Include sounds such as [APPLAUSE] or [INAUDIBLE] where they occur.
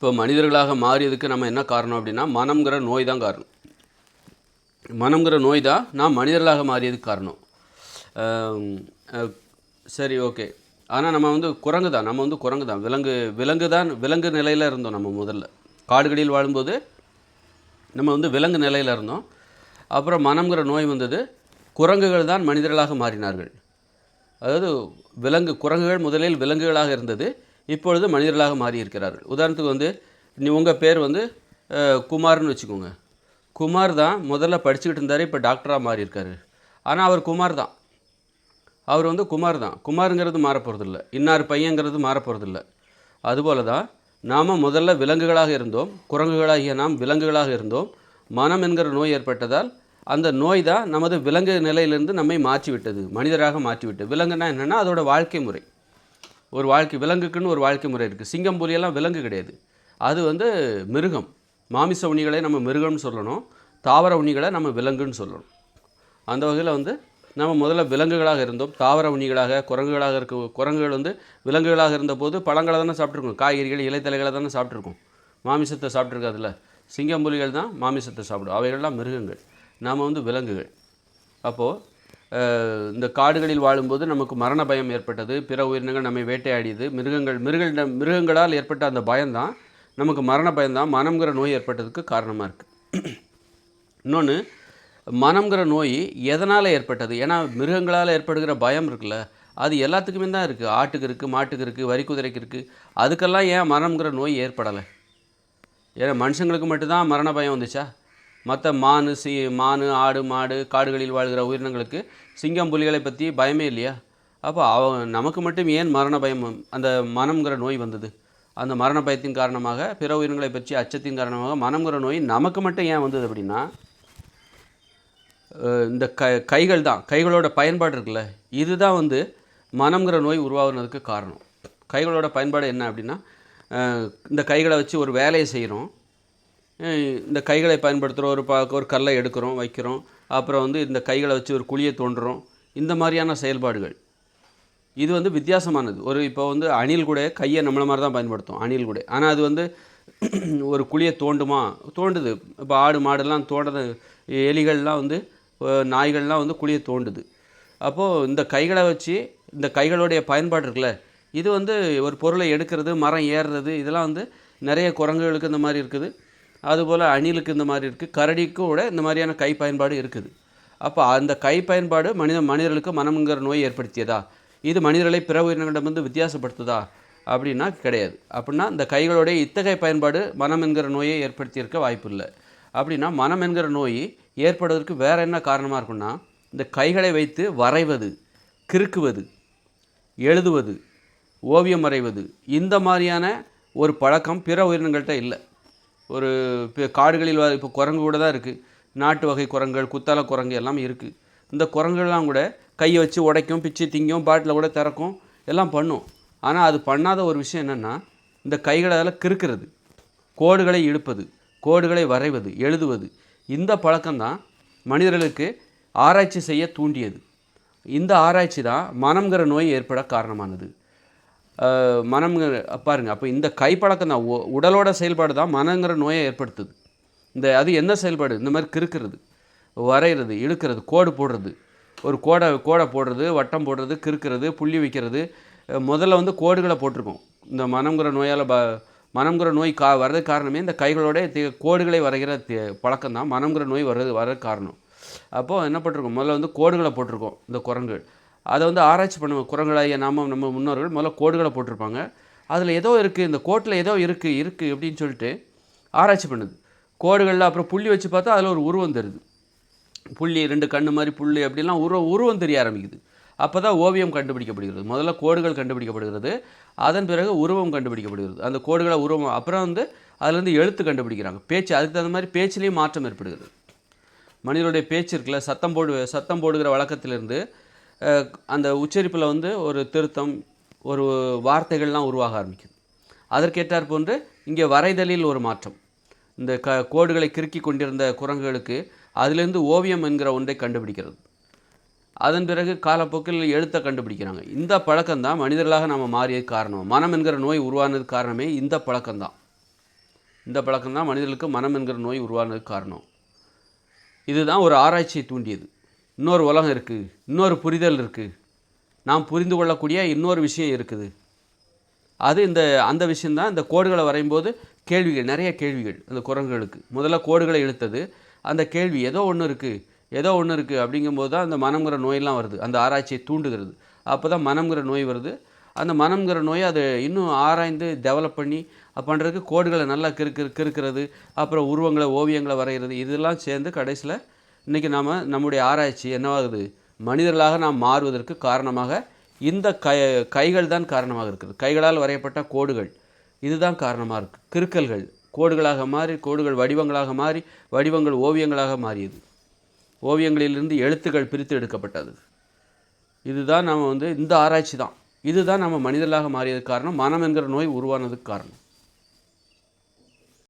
இப்போ மனிதர்களாக மாறியதுக்கு நம்ம என்ன காரணம் அப்படின்னா மனம்ங்கிற நோய் தான் காரணம். மனம்ங்கிற நோய் தான் நாம் மனிதர்களாக மாறியதுக்கு காரணம். சரி ஓகே. ஆனால் நம்ம வந்து குரங்கு தான். நம்ம வந்து குரங்கு தான். விலங்கு விலங்கு தான் விலங்கு நிலையில் இருந்தோம் நம்ம முதல்ல. காடுகளில் வாழும்போது நம்ம வந்து விலங்கு நிலையில் இருந்தோம். அப்புறம் மனம்ங்கிற நோய் வந்தது. குரங்குகள் தான் மனிதர்களாக மாறினார்கள். அதாவது விலங்கு குரங்குகள் முதலில் விலங்குகளாக இருந்தது. இப்பொழுது மனிதர்களாக மாறியிருக்கிறார்கள். உதாரணத்துக்கு வந்து நீ உங்கள் பேர் வந்து குமார்னு வச்சுக்கோங்க. குமார் தான் முதல்ல படிச்சுக்கிட்டு இருந்தார் இப்போ டாக்டராக மாறியிருக்காரு. ஆனால் அவர் குமார் தான். அவர் வந்து குமார் தான். குமாருங்கிறது மாற போகிறதில்ல இன்னார் பையங்கிறது மாறப்போகிறதில்ல அதுபோல தான் நாம் முதல்ல விலங்குகளாக இருந்தோம். குரங்குகளாகிய நாம் விலங்குகளாக இருந்தோம். மனம் என்கிற நோய் ஏற்பட்டதால் அந்த நோய் தான் நமது விலங்கு நிலையிலிருந்து நம்மை மாற்றி விட்டது மனிதராக மாற்றி விட்டது விலங்குனா என்னென்னா அதோட வாழ்க்கை முறை. ஒரு வாழ்க்கை விலங்குக்குன்னு ஒரு வாழ்க்கை முறை இருக்குது சிங்கம் புலியெல்லாம் விலங்கு கிடையாது. அது வந்து மிருகம். மாமிச உண்ணிகளை நம்ம மிருகம்னு சொல்லணும். தாவர உண்ணிகளை நம்ம விலங்குன்னு சொல்லணும். அந்த வகையில் வந்து நம்ம முதல்ல விலங்குகளாக இருந்தோம். தாவர உண்ணிகளாக குரங்குகளாக இருக்க குரங்குகள் வந்து விலங்குகளாக இருந்தபோது பழங்களை தானே சாப்பிட்ருக்கோம் காய்கறிகள் இலைத்தலைகளை தானே சாப்பிட்ருக்கோம் மாமிசத்தை சாப்பிட்ருக்காதுல்ல சிங்கம் புலிகள் தான் மாமிசத்தை சாப்பிடும். அவைகள்லாம் மிருகங்கள். நாம் வந்து விலங்குகள். அப்போது இந்த காடுகளில் வாழும்போது நமக்கு மரண பயம் ஏற்பட்டது பிற உயிரினங்கள் நம்மை வேட்டையாடியது மிருகங்கள் மிருகங்கள் மிருகங்களால் ஏற்பட்ட அந்த பயம்தான். நமக்கு மரண பயம்தான். மனம்ங்கிற நோய் ஏற்பட்டதுக்கு காரணமாக இருக்குது இன்னொன்று மனம்ங்கிற நோய் எதனால் ஏற்பட்டது? ஏன்னா மிருகங்களால் ஏற்படுகிற பயம் இருக்குல்ல அது எல்லாத்துக்குமே தான் இருக்குது ஆட்டுக்கு இருக்குது மாட்டுக்கு இருக்குது வரி குதிரைக்கு இருக்குது அதுக்கெல்லாம் ஏன் மனம்ங்கிற நோய் ஏற்படலை? ஏன்னா மனுஷங்களுக்கு மட்டும்தான் மரண பயம் வந்துச்சா? மற்ற மான் சி மான் ஆடு மாடு காடுகளில் வாழ்கிற உயிரினங்களுக்கு சிங்கம் புலிகளை பற்றி பயமே இல்லையா? அப்போ அவ நமக்கு மட்டும் ஏன் மரண பயம் அந்த மனம்ங்கிற நோய் வந்தது? அந்த மரண பயத்தின் காரணமாக பிற உயிரினங்களை பற்றி அச்சத்தின் காரணமாக மனம்ங்கிற நோய் நமக்கு மட்டும் ஏன் வந்தது அப்படின்னா இந்த க கைகள் தான் கைகளோட பயன்பாடு இருக்குல்ல இதுதான் வந்து மனம்ங்கிற நோய் உருவாகுனதுக்கு காரணம். கைகளோட பயன்பாடு என்ன அப்படின்னா இந்த கைகளை வச்சு ஒரு வேலையை செய்கிறோம் இந்த கைகளை பயன்படுத்துகிறோம் ஒரு பா ஒரு கல்லை எடுக்கிறோம் வைக்கிறோம். அப்புறம் வந்து இந்த கைகளை வச்சு ஒரு குழியை தோண்டுறோம். இந்த மாதிரியான செயல்பாடுகள். இது வந்து வித்தியாசமானது. ஒரு இப்போ வந்து அணில் கூட கையை நம்மளை மாதிரி தான் பயன்படுத்தும் அணில் கூட. ஆனால் அது வந்து [CLEARS THROAT] ஒரு குழியை தோண்டுமா? தோண்டுது. இப்போ ஆடு மாடெல்லாம் தோண்டது எலிகள்லாம் வந்து நாய்கள்லாம் வந்து குழியை தோண்டுது. அப்போது இந்த கைகளை வச்சு இந்த கைகளுடைய பயன்பாடு இருக்குல்ல இது வந்து ஒரு பொருளை எடுக்கிறது மரம் ஏறுறது இதெல்லாம் வந்து நிறைய குரங்குகளுக்கு இந்த மாதிரி இருக்குது. அதுபோல் அணிலுக்கு இந்த மாதிரி இருக்குது கரடிக்கும் கூட இந்த மாதிரியான கை பயன்பாடு இருக்குது. அப்போ அந்த கை பயன்பாடு மனித மனிதர்களுக்கு மனம்ங்கிற நோய் ஏற்படுத்தியதா? இது மனிதர்களை பிற உயிரினங்களிடமிருந்து வித்தியாசப்படுத்துதா? அப்படின்னா கிடையாது. அப்படின்னா இந்த கைகளுடைய இத்தகைய பயன்பாடு மனம் என்கிற நோயை ஏற்படுத்தியிருக்க வாய்ப்பு இல்லை அப்படின்னா மனம் என்கிற நோய் ஏற்படுவதற்கு வேற என்ன காரணமாக இருக்குன்னா இந்த கைகளை வைத்து வரைவது கிறுக்குவது எழுதுவது ஓவியம் வரைவது இந்த மாதிரியான ஒரு பழக்கம் பிற உயிரினங்கள்கிட்ட இல்லை. ஒரு இப்போ காடுகளில் இப்போ குரங்கு கூட தான் இருக்குது நாட்டு வகை குரங்குகள் குத்தால குரங்கு எல்லாம் இருக்குது இந்த குரங்குகள்லாம் கூட கையை வச்சு உடைக்கும் பிச்சு திங்கும் பாட்டில் கூட திறக்கும் எல்லாம் பண்ணும். ஆனால் அது பண்ணாத ஒரு விஷயம் என்னென்னா இந்த கைகளால் கிறுக்கிறது. கோடுகளை இழுப்பது கோடுகளை வரைவது எழுதுவது. இந்த பழக்கம்தான் மனிதர்களுக்கு ஆராய்ச்சி செய்ய தூண்டியது. இந்த ஆராய்ச்சி தான் மனம்ங்கிற நோய் ஏற்பட காரணமானது. மனம்ங்கிற பாருங்க அப்போ இந்த கைப்பழக்கம் தான். உடலோட செயல்பாடு தான் மனங்கிற நோயை ஏற்படுத்துது. இந்த அது என்ன செயல்பாடு? இந்த மாதிரி கிறுக்கிறது வரைகிறது இழுக்கிறது கோடு போடுறது. ஒரு கோடை கோடை போடுறது வட்டம் போடுறது கிறுக்கிறது புள்ளி வைக்கிறது. முதல்ல வந்து கோடுகளை போட்டிருக்கோம். இந்த மனம்ங்கிற நோயால் ப மனம்ங்கிற நோய் கா வர்றது காரணமே இந்த கைகளோட கோடுகளை வரைகிற பழக்கம் தான். மனம்ங்கிற நோய் வர்றது வர காரணம். அப்போது என்ன பண்ணிருக்கோம் முதல்ல வந்து கோடுகளை போட்டிருக்கோம் இந்த குரங்குகள். அதை வந்து ஆராய்ச்சி பண்ணுவோம். குரங்களாகிய நாம நம்ம முன்னோர்கள் முதல்ல கோடுகளை போட்டிருப்பாங்க. அதில் ஏதோ இருக்குது இந்த கோட்டில் ஏதோ இருக்குது இருக்குது அப்படின்னு சொல்லிட்டு ஆராய்ச்சி பண்ணுது. கோடுகளில் அப்புறம் புள்ளி வச்சு பார்த்தா அதில் ஒரு உருவம் தருது புள்ளி ரெண்டு கண்ணு மாதிரி புள்ளி அப்படிலாம் உருவம் உருவம் தெரிய ஆரம்பிக்குது. அப்போ தான் ஓவியம் கண்டுபிடிக்கப்படுகிறது. முதல்ல கோடுகள் கண்டுபிடிக்கப்படுகிறது. அதன் பிறகு உருவம் கண்டுபிடிக்கப்படுகிறது. அந்த கோடுகளை உருவம் அப்புறம் வந்து அதுலேருந்து எழுத்து கண்டுபிடிக்கிறாங்க. பேச்சு அதுக்கு தகுந்த மாதிரி பேச்சிலையும் மாற்றம் ஏற்படுகிறது. மனிதனுடைய பேச்சு இருக்குல்ல சத்தம் போடு சத்தம் போடுகிற வழக்கத்திலிருந்து அந்த உச்சரிப்பில் வந்து ஒரு திருத்தம் ஒரு வார்த்தைகள்லாம் உருவாக ஆரம்பிக்குது. அதற்கேற்றார் போன்று இங்கே வரைதலில் ஒரு மாற்றம். இந்த க கோடுகளை கிறுக்கி கொண்டிருந்த குரங்குகளுக்கு அதிலிருந்து ஓவியம் என்கிற ஒன்றை கண்டுபிடிக்கிறது. அதன் பிறகு காலப்போக்கில் எழுத்தை கண்டுபிடிக்கிறாங்க. இந்த பழக்கம்தான் மனிதர்களாக நாம் மாறியது காரணம். மனம் என்கிற நோய் உருவானது காரணமே இந்த பழக்கம்தான். இந்த பழக்கம்தான் மனிதர்களுக்கு மனம் என்கிற நோய் உருவானது காரணம். இதுதான் ஒரு ஆராய்ச்சியை தூண்டியது. இன்னொரு உலகம் இருக்குது இன்னொரு புரிதல் இருக்குது நாம் புரிந்து கொள்ளக்கூடிய இன்னொரு விஷயம் இருக்குது. அது இந்த அந்த விஷயந்தான் இந்த கோடுகளை வரையும்போது கேள்விகள் நிறைய கேள்விகள் அந்த குரங்குகளுக்கு முதல்ல கோடுகளை இழுத்தது அந்த கேள்வி ஏதோ ஒன்று இருக்குது ஏதோ ஒன்று இருக்குது அப்படிங்கும்போது தான் அந்த மனம்ங்கிற நோயெல்லாம் வருது அந்த ஆராய்ச்சியை தூண்டுகிறது. அப்போ தான் மனம்ங்கிற நோய் வருது. அந்த மனம்ங்கிற நோயை அது இன்னும் ஆராய்ந்து டெவலப் பண்ணி பண்ணுறதுக்கு கோடுகளை நல்லா கிறுக்கு கிறுக்கிறது அப்புறம் உருவங்களை ஓவியங்களை வரைகிறது இதெல்லாம் சேர்ந்து கடைசியில் இன்றைக்கி நாம் நம்முடைய ஆராய்ச்சி என்னவாகுது? மனிதர்களாக நாம் மாறுவதற்கு காரணமாக இந்த கை கைகள் தான் காரணமாக இருக்குது. கைகளால் வரையப்பட்ட கோடுகள். இதுதான் காரணமாக இருக்குது கிறுக்கல்கள். கோடுகளாக மாறி கோடுகள் வடிவங்களாக மாறி வடிவங்கள் ஓவியங்களாக மாறியது. ஓவியங்களிலிருந்து எழுத்துக்கள் பிரித்து எடுக்கப்பட்டது. இதுதான் நாம் வந்து இந்த ஆராய்ச்சி தான். இதுதான் நம்ம மனிதர்களாக மாறியதுக்கு காரணம். மனம் என்கிற நோய் உருவானதுக்கு காரணம்.